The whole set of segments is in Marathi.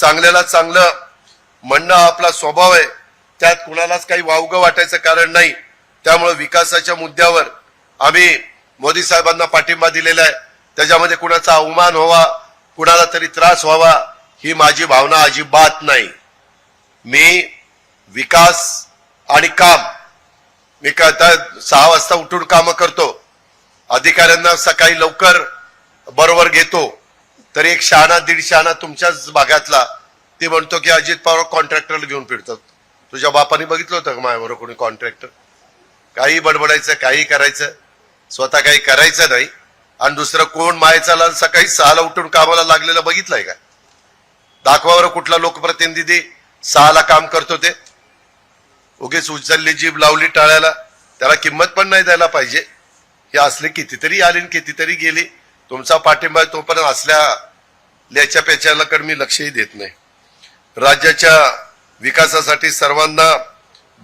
चांगल्याला चांगलं म्हणणं आपला स्वभाव आहे. त्यात कुणालाच काही वावगं वाटायचं कारण नाही. त्यामुळे विकासाच्या मुद्द्यावर आम्ही मोदी साहेबांना पाठिंबा दिलेला आहे. त्याच्यामध्ये कुणाचा अवमान व्हावा कुणाला तरी त्रास व्हावा ही माझी भावना अजिबात नाही. मी विकास आणि काम मी का सहा वाजता उठून कामं करतो. अधिकाऱ्यांना सकाळी लवकर बरोबर घेतो. तरी एक शहाणा दीड शहाणा तुमच्याच भागातला ते म्हणतो की अजित पवार कॉन्ट्रॅक्टरला घेऊन फिरतात. तुझ्या बापाने बघितलं होतं का माझ्याबरोबर कोणी कॉन्ट्रॅक्टर काही बडबडायचं काही करायचं. स्वतः काही करायचं नाही. आणि दुसरं कोण मायचा सकाळी सहाला उठून कामाला लागलेलं बघितलंय का? दाखवावर कुठला लोकप्रतिनिधी सहाला काम करतो ते. उगीच उचलली जीभ लावली टाळ्याला. त्याला किंमत पण नाही द्यायला पाहिजे. हे असले कितीतरी आले आणि कितीतरी गेली. तुमचा पाठिंबा तोपर्यंत असल्या ल्याच्या पेच्याकडे मी लक्षही देत नाही. राज्याच्या विकासासाठी सर्वांना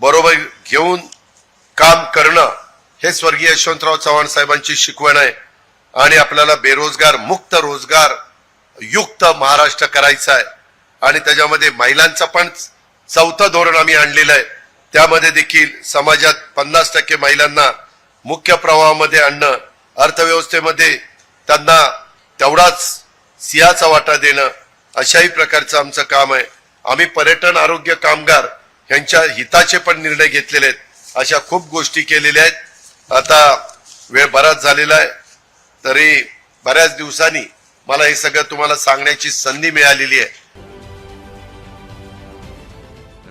बरोबर घेऊन काम करणं हे स्वर्गीय यशवंतराव चव्हाण साहेबांची शिकवण आहे आणि आपल्याला बेरोजगार मुक्त रोजगार युक्त महाराष्ट्र करायचा आहे. आणि त्याच्यामध्ये महिलांचं पण चौथं धोरण आम्ही आणलेलं आहे. त्यामध्ये देखील समाजात पन्नास टक्के महिलांना मुख्य प्रवाहामध्ये आणणं अर्थव्यवस्थेमध्ये त्यांना तेवढाच सिंहाचा वाटा देणं अशाही प्रकारचं आमचं काम आहे. आम्ही पर्यटन आरोग्य कामगार यांच्या हिताचे पण निर्णय घेतलेले आहेत. अशा खूप गोष्टी केलेल्या आहेत. आता वेळ बराच झालेला आहे. तरी बऱ्याच दिवसांनी मला हे सगळं तुम्हाला सांगण्याची संधी मिळालेली आहे.